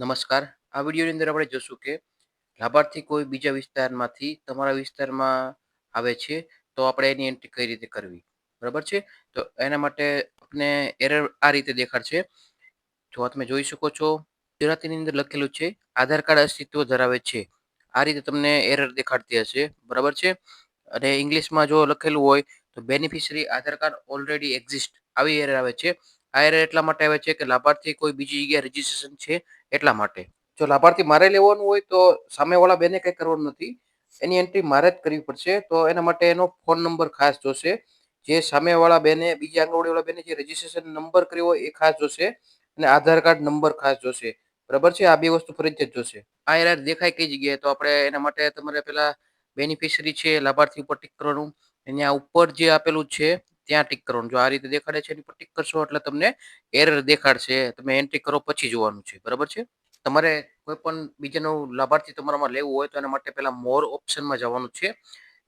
નમસ્કાર. આ વિડીયોની અંદર આપણે જોશું કે લાભાર્થી કોઈ બીજા વિસ્તારમાંથી તમારા વિસ્તારમાં આવે છે તો આપણે એની એન્ટ્રી કઈ રીતે કરવી? બરાબર છે? તો એના માટે આપણે એરર આ રીતે દેખાડશે જો તમે જોઈ શકો છો, ગુજરાતીની અંદર લખેલું છે, આધાર કાર્ડ અસ્તિત્વ ધરાવે છે. આ રીતે તમને એરર દેખાડતી હશે. બરાબર છે? અને ઇંગ્લિશમાં જો લખેલું હોય તો beneficiary Aadhaar card already exist આવી એરર આવે છે. આ એરર એટલા માટે આવે છે કે લાભાર્થી કોઈ બીજી જગ્યાએ રજીસ્ટ્રેશન છે એટલા માટે. જો લાભાર્થી મારે લેવાનું હોય તો સામેવાળા બેને કંઈ કરવાનું નથી. એની એન્ટ્રી મારે જ કરવી પડશે. તો એના માટે એનો ફોન નંબર ખાસ જોશે. જે સામેવાળા બેને, બીજી આંગણવાડીવાળા બેને જે રજીસ્ટ્રેશન નંબર કર્યો હોય એ ખાસ જોશે. અને આધાર કાર્ડ નંબર ખાસ જોશે. બરાબર છે? આ બે વસ્તુ ફરજિયાત જોશે. આ એરર દેખાય કઈ જગ્યાએ? તો આપણે એના માટે તમારે પેલા બેનિફિશરી છે, લાભાર્થી ઉપર ટીક કરવાનું. એના ઉપર જે આપેલું છે ત્યાં ટીક કરવાનું. જો આ રીતે દેખાડે છે એની પર ટીક કરશો એટલે તમને એરર દેખાડશે. તમે એન્ટ્રી કરો પછી જોવાનું છે. બરાબર છે? તમારે કોઈ પણ બીજાનું લાભાર્થી તમારામાં લેવું હોય તો એના માટે પહેલા મોર ઓપ્શનમાં જવાનું છે.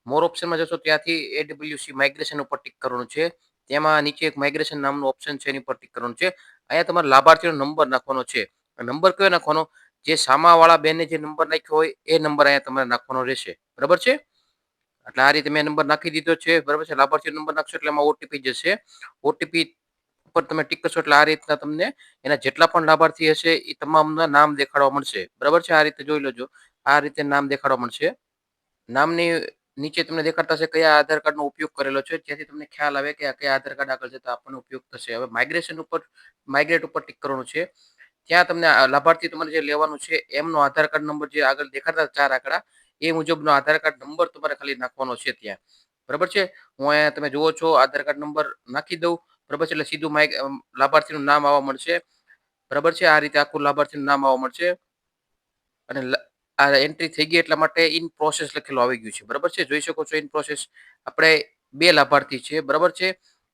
મોર ઓપ્શનમાં જશો ત્યાંથી એડબ્લ્યુસી માઇગ્રેશન ઉપર ટિક કરવાનું છે. તેમાં નીચે એક માઇગ્રેશન નામનું ઓપ્શન છે, એની પર ટિક કરવાનું છે. અહીંયા તમારે લાભાર્થીનો નંબર નાખવાનો છે. નંબર કયો નાખવાનો? જે સામાવાળા બેને જે નંબર નાખ્યો હોય એ નંબર અહીંયા તમારે નાખવાનો રહેશે. બરાબર છે? એટલે આ રીતે મેં નંબર નાખી દીધો છે, બરાબર છે? લાભાર્થી નંબર નાખશો એટલે એમાં ઓટીપી જશે. ઓટીપી ઉપર તમે ટીક કરશો એટલે આ રીતના તમને એના જેટલા પણ લાભાર્થી હશે એ તમામના નામ દેખાડવા મળશે. બરાબર છે? આ રીતે જોઈ લેજો. આ રીતે નામ દેખાડવા મળશે. નામની નીચે તમને દેખાડતા હશે કયા આધાર કાર્ડનો ઉપયોગ કરેલો છે. જેથી તમને ખ્યાલ આવે કે કયા આધાર કાર્ડ આગળ જતા આપણને ઉપયોગ થશે. હવે માઇગ્રેશન ઉપર માઇગ્રેટ ઉપર ટીક કરવાનું છે. ત્યાં તમને લાભાર્થી તમારે જે લેવાનું છે, એમનો આધાર કાર્ડ નંબર જે આગળ દેખાડતા ચાર આંકડા એ મુજબનો આધાર કાર્ડ નંબર તમારે ખાલી નાખવાનો છે ત્યાં. બરાબર છે? હું અહીંયા તમે જુઓ છો, આધાર કાર્ડ નંબર નાખી દઉં. બરાબર છે? એટલે સીધું માઇક લાભાર્થીનું નામ આવવા મળશે. બરાબર છે? આ રીતે આખું લાભાર્થીનું નામ આવવા મળશે. અને આ એન્ટ્રી થઈ ગઈ એટલા માટે ઇન પ્રોસેસ લખેલું આવી ગયું છે. બરાબર છે? જોઈ શકો છો ઇન પ્રોસેસ આપણે બે લાભાર્થી છે. બરાબર છે?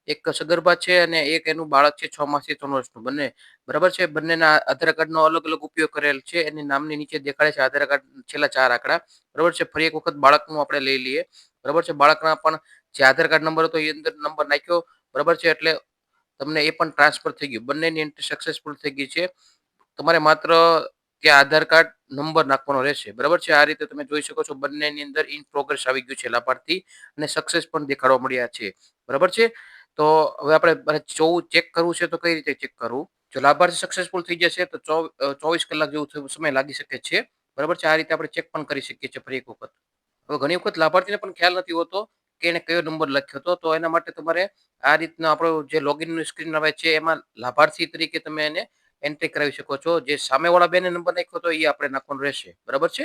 એક સગર્ભા છે અને એક એનું બાળક છે છ માસથી ત્રણ વર્ષનું. બંને બરાબર છે? બંનેના આધાર કાર્ડનો અલગ અલગ ઉપયોગ કરેલ છે. એની નામની નીચે દેખાડે છે આધાર કાર્ડ છેલ્લા ચાર આંકડા. બરાબર છે? ફરી એક વખત બાળકનું આપણે લઈ લઈએ. બરાબર છે? બાળકના પણ જે આધાર કાર્ડ નંબર હતો એ અંદર નંબર નાખ્યો. બરાબર છે? એટલે તમને એ પણ ટ્રાન્સફર થઈ ગયું. બંનેની એન્ટ્રી સક્સેસફુલ થઈ ગઈ છે. તમારે માત્ર ત્યાં આધાર કાર્ડ નંબર નાખવાનો રહેશે. બરાબર છે? આ રીતે તમે જોઈ શકો છો બંનેની અંદર ઇન પ્રોગ્રેસ આવી ગયું છે લાભાર્થી અને સક્સેસ પણ દેખાડવા મળ્યા છે. બરાબર છે? તો હવે આપણે ચૌદ ચેક કરવું છે તો કઈ રીતે ચેક કરવું જો લાભાર્થી સક્સેસફુલ થઈ જશે તો ચોવીસ કલાક જેવું સમય લાગી શકે છે. બરાબર છે? આ રીતે આપણે ચેક પણ કરી શકીએ છીએ ફરી એક વખત. હવે ઘણી વખત લાભાર્થીને પણ ખ્યાલ નથી હોતો કે એને કયો નંબર લખ્યો હતો. તો એના માટે તમારે આ રીતના આપણો જે લોગિનનું સ્ક્રીન આવે છે, એમાં લાભાર્થી તરીકે તમે એને એન્ટ્રી કરાવી શકો છો. જે સામેવાળા બેને નંબર નાખ્યો હતો એ આપણે નાખવાનો રહેશે. બરાબર છે?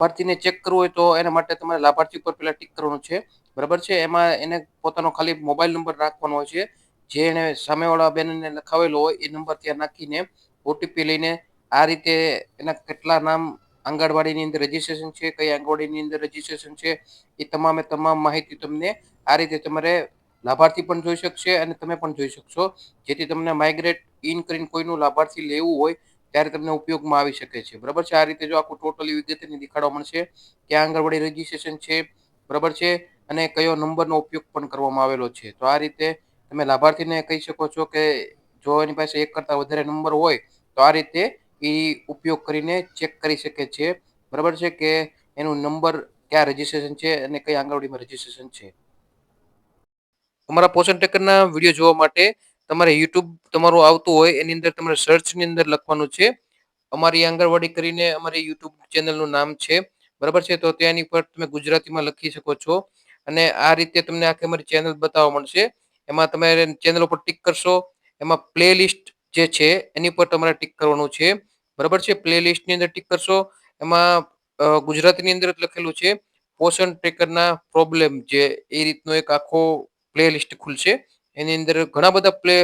લાભાર્થીને ચેક કરવું હોય તો એના માટે તમારે લાભાર્થી ઉપર પહેલા ટિક કરવાનું છે. બરાબર છે? એમાં એને પોતાનો ખાલી મોબાઈલ નંબર નાખવાનો હોય છે. જે એને સામેવાળા બેનને લખાવેલો હોય, એ નંબર ત્યાં નાખીને ઓટીપી લઈને આ રીતે એના કેટલા નામ આંગણવાડીની અંદર રજીસ્ટ્રેશન છે, કઈ આંગણવાડીની અંદર રજીસ્ટ્રેશન છે, એ તમામે તમામ માહિતી તમને આ રીતે તમારે લાભાર્થી પણ જોઈ શકશે અને તમે પણ જોઈ શકશો. જેથી તમને માઇગ્રેટ ઇન કરીને કોઈનું લાભાર્થી લેવું હોય, ત્યારે તમને ઉપયોગમાં આવી શકે છે. બરાબર છે? આ રીતે જો આખું ટોટલી વિગતની દેખાડવા મળશે કે આંગણવાડી રજીસ્ટ્રેશન છે. બરાબર છે? અને કયો નંબરનો ઉપયોગ પણ કરવામાં આવેલો છે. તો આ રીતે તમે લાભાર્થીને કહી શકો છો કે જો એની પાસે એક કરતાં વધારે નંબર હોય, તો આ રીતે એ ઉપયોગ કરીને ચેક કરી શકે છે. બરાબર છે કે એનું નંબર ક્યાં રજીસ્ટ્રેશન છે અને કઈ આંગણવાડીમાં રજીસ્ટ્રેશન છે? અમારા પોષણ ટેકરના વીડિયો જોવા માટે તમારે યુટ્યુબ તમારું આવતું હોય, એની અંદર તમારે સર્ચની અંદર લખવાનું છે. અમારી આંગણવાડી કરીને અમારી યુટ્યુબ ચેનલનું નામ છે. બરાબર છે? તો ત્યાંની પર તમે ગુજરાતીમાં લખી શકો છો. અને આ રીતે તમને આખી અમારી ચેનલ બતાવવા મળશે. એમાં તમે ચેનલ ઉપર ટિક કરશો. એમાં પ્લે લિસ્ટ જે છે, એની પર તમારે ટિક કરવાનું છે. બરાબર છે? પ્લે લિસ્ટની અંદર ટિક કરશો. એમાં ગુજરાતીની અંદર લખેલું છે, પોષણ ટ્રેકરના પ્રોબ્લેમ જે એ રીતનો એક આખો પ્લે લિસ્ટ ખુલશે. એની અંદર ઘણા બધા પ્લે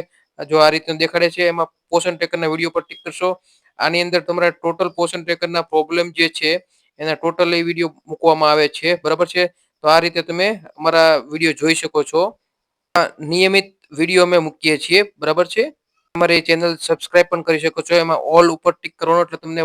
જો આ રીતનું દેખાડે છે, એમાં પોષણ ટ્રેકરના વીડિયો પર ટિક કરશો. આની અંદર તમારા ટોટલ પોષણ ટ્રેકરના પ્રોબ્લેમ જે છે, એના ટોટલ એ વીડિયો મૂકવામાં આવે છે. બરાબર છે? તો આ રીતે તમે અમારા વીડિયો જોઈ શકો છો. નિયમિત વીડિયો અમે મૂકીએ છીએ, બરાબર છે? અમારી ચેનલ સબસ્ક્રાઇબ પણ કરી શકો છો, એમાં ઓલ ઉપર ટિક કરવાનો એટલે તમને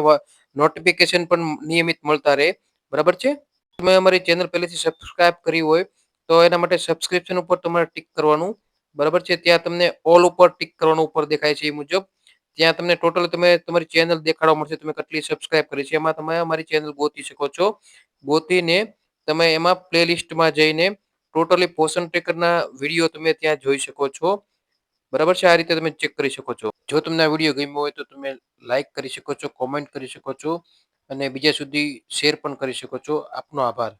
નોટિફિકેશન પણ નિયમિત મળતા રહે, બરાબર છે? તમે અમારી ચેનલ પહેલેથી સબસ્ક્રાઇબ કરી હોય, તો એના માટે સબસ્ક્રિપ્શન ઉપર તમારે ટિક કરવાનું, બરાબર છે? ત્યાં તમને ઓલ ઉપર ટિક કરવાનું ઉપર દેખાય છે એ મુજબ. ત્યાં તમને ટોટલ તમે, તમારી ચેનલ દેખાડવા મળશે, તમે કેટલી સબસ્ક્રાઇબ કરી છે, એમાં તમે અમારી ચેનલ ગોતી શકો છો. ગોતીને તમે એમાં પ્લેલિસ્ટમાં જઈને ટોટલી પોષણ ટ્રેકરના વીડિયો તમે ત્યાં જોઈ શકો છો. બરાબર છે? આ રીતે તમે ચેક કરી શકો છો. જો તમને આ વીડિયો ગમ્યો હોય તો તમે લાઇક કરી શકો છો કોમેન્ટ કરી શકો છો અને બીજા સુધી શેર પણ કરી શકો છો. આપનો આભાર.